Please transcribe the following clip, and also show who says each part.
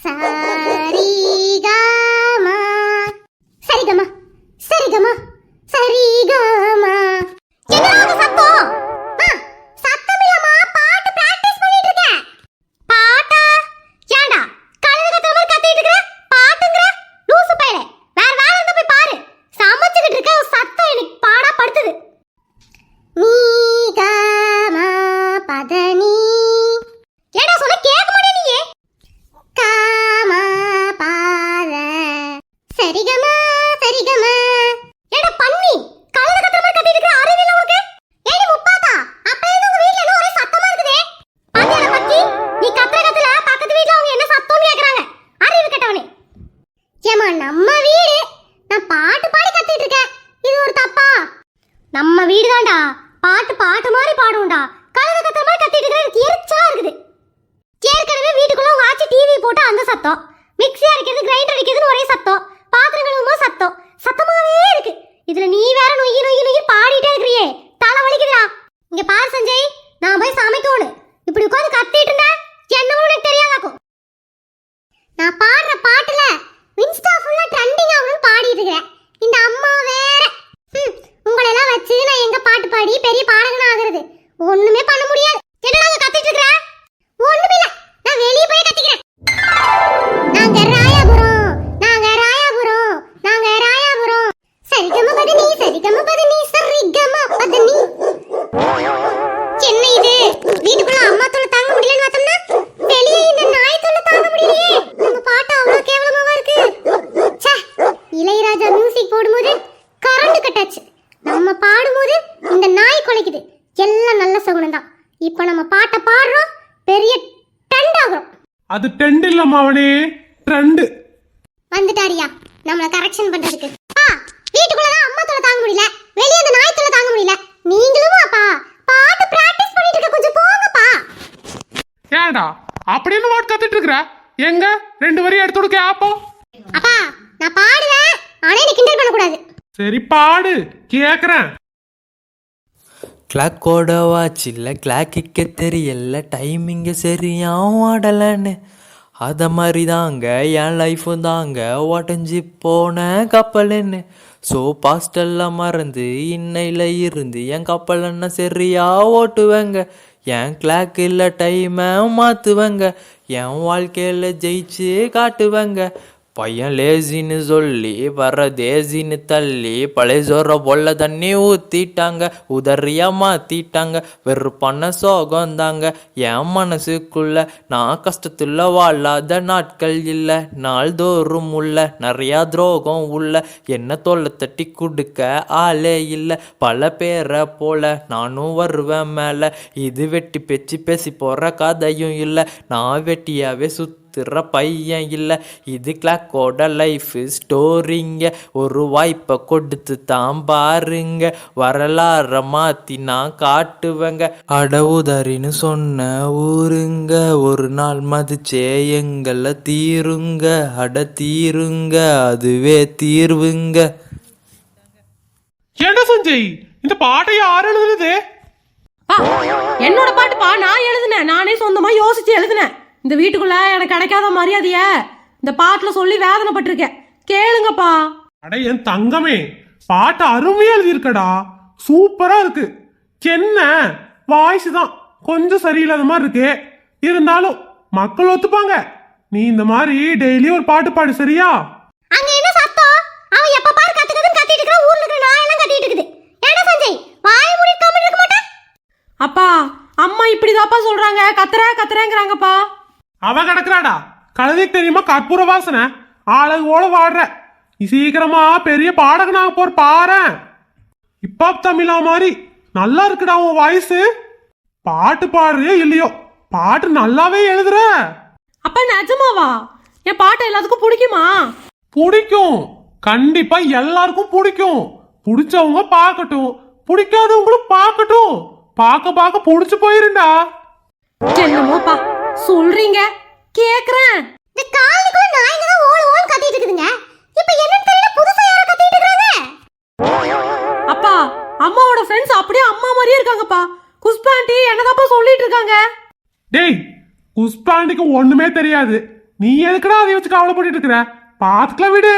Speaker 1: 三 நம்ம வீடு. நான் பாட்டு பாடி கத்திட்டு இருக்கேன். இது ஒரு தப்பா? நம்ம வீடு தான்டா பாட்டு பாட்டு மாதிரி பாடுவோம்டா. கழுத கத்துற மாதிரி கத்திட்டு இருக்கிற எனக்கு எரிச்சலா இருக்குது. ஏற்கனவே வீட்டுக்குள்ள வாட்சி டிவி போட்டு அந்த சத்தம். மிக்ஸி அரைக்கிறது கிரைண்டர் அடிக்கிறதுன்னு ஒரே சத்தம். பாத்திரம் கழுவுமா சத்தம். சத்தமாவே இருக்கு. இதுல நீ வேற நொய்யி நொய்யி நொய்யி எல்லாம் நல்ல சகுனம் தான் இப்போ நம்ம பாட்டை பாடுறோம் பெரிய ட்ரெண்ட் ஆகுறோம்.
Speaker 2: அது டெண்ட் இல்லம்மா அவனே ட்ரெண்டு
Speaker 1: வந்துட்டாரியா நம்மள கரெக்ஷன் பண்றதுக்கு. பா வீட்டுக்குள்ள தான் அம்மா தொலை தாங்க முடியல. வெளிய அந்த நாய் தொலை தாங்க முடியல. நீங்களும் அப்பா பாட்டு பிராக்டிஸ் பண்ணிட்டு இருக்க கொஞ்சம் போங்கப்பா.
Speaker 2: ஏன்டா அப்படின்னு வாட் கத்திட்டு இருக்கிற? எங்க? ரெண்டு வரி எடுத்து கொடுக்க ஆப்போ.
Speaker 1: அப்பா நான் பாடுவேன் ஆனா நீ கிண்டல் பண்ண கூடாது
Speaker 2: சரி பாடு. கேக்குறேன்.
Speaker 3: கிளாக்கோட வாட்சில் கிளாக்கிக்க தெரியல டைமிங்க சரியாகவும் ஆடலன்னு. அதை மாதிரி தாங்க என் லைஃபும் தாங்க உடஞ்சி போன கப்பலுன்னு. ஸோ பாஸ்டெல்லாம் மறந்து இன்னையில் இருந்து என் கப்பலன்னா சரியாக ஓட்டுவேங்க. என் கிளாக் இல்லை டைமை மாற்றுவேங்க என் வாழ்க்கையில் ஜெயிச்சு காட்டுவேங்க. பையன் லேசின்னு சொல்லி வர தேசின்னு தள்ளி பழைய சோற பொல்ல தண்ணி ஊத்திட்டாங்க உதறியா மாத்திட்டாங்க வெறுப்பான சோகம் தாங்க என் மனசுக்குள்ள நான் கஷ்டத்துல வாழாத நாட்கள் இல்லை நாள்தோறும் உள்ள நிறையா துரோகம் உள்ள என்ன தொல்லை தட்டி கொடுக்க ஆளே இல்லை. பல பேரை போல நானும் வருவேன் மேலே இது வெட்டி பேச்சு பேசி போற கதையும் இல்லை நான் வெட்டியாவே சுத்த சுத்துற பையன் இல்லை. இது கிளாக்கோட லைஃப் ஸ்டோரிங்க ஒரு வாய்ப்பை கொடுத்து தான் பாருங்க. வரலாற மாத்தி நான் காட்டுவேங்க. அடவுதறின்னு சொன்ன ஊருங்க. ஒரு நாள் மதிச்சே எங்களை தீருங்க. அட தீருங்க. அதுவே தீர்வுங்க.
Speaker 2: என்ன சஞ்சய் இந்த பாட்டை யார் எழுதுனது?
Speaker 4: என்னோட பாட்டுப்பா நான் எழுதினேன். நானே சொந்தமா யோசிச்சு எழுதினேன். இந்த வீட்டுக்குள்ள எனக்கு கிடைக்காத மரியாதைய இந்த பாட்டுல சொல்லி வேதனைப்பட்டிருக்கேன். கேளுங்கப்பா.
Speaker 2: அட என் தங்கமே பாட்டு அருமையா எழுதியிருக்கடா. சூப்பரா இருக்கு. என்ன வாய்ஸ் தான் கொஞ்சம் சரியில்லாத மாதிரி இருக்கு. இருந்தாலும் மக்கள் ஒத்துப்பாங்க. நீ இந்த மாதிரி டெய்லி ஒரு பாட்டு பாடு சரியா?
Speaker 1: அங்க என்ன சத்தம்? அவன் எப்ப பாரு கத்துக்கதுன்னு கத்திட்டு இருக்கிற ஊர்ல இருக்கிற நாய் எல்லாம் கத்திட்டு இருக்குது. ஏடா சஞ்சய் வாய மூடி கம்மிட்டு இருக்க மாட்டேன்
Speaker 4: அப்பா அம்மா இப்படிதாப்பா சொல்றாங்க. கத்துற கத்துறேங்கிறாங்கப்பா.
Speaker 2: அவ கிடக்குறாடா. கழுதைக்கு தெரியுமா கற்பூர வாசனை? அழகோட வாடுற. சீக்கிரமா பெரிய பாடகனாக போற பாரேன் இப்ப தமிழா மாதிரி நல்லா இருக்குடா உன் வாய்ஸ் பாட்டு பாடுறியோ இல்லையோ? பாட்டு நல்லாவே எழுதுற.
Speaker 4: அப்பா நிஜமாவா? என் பாட்டு எல்லாத்துக்கும் பிடிக்குமா?
Speaker 2: பிடிக்கும். கண்டிப்பா எல்லாருக்கும் பிடிக்கும். பிடிச்சவங்க பார்க்கட்டும். பிடிக்காதவங்களும் பார்க்கட்டும். பார்க்க பார்க்க பிடிச்சு போயிருண்டா.
Speaker 4: என்னமோப்பா? சொல்றீங்க? கேக்குறேன்.
Speaker 1: இந்த காலனிக்குள்ள நாய்ங்க தான் ஓடு ஓடு கத்திட்டு இருக்குதுங்க. இப்ப என்னன்னு தெரியல புதுசா யாரோ கத்திட்டு இருக்காங்க.
Speaker 4: அப்பா அம்மாவோட ஃப்ரெண்ட்ஸ் அப்படியே அம்மா மாதிரியே இருக்காங்கப்பா. குஷ்பாண்டி என்னதாப்பா சொல்லிட்டு இருக்காங்க?
Speaker 2: டேய் புஷ்பாண்டிக்கு ஒண்ணுமே தெரியாது. நீ எதுக்குடா அதை வச்சு கவலைப்பட்டுட்டு இருக்கிற? பாத்துக்கலாம் விடு.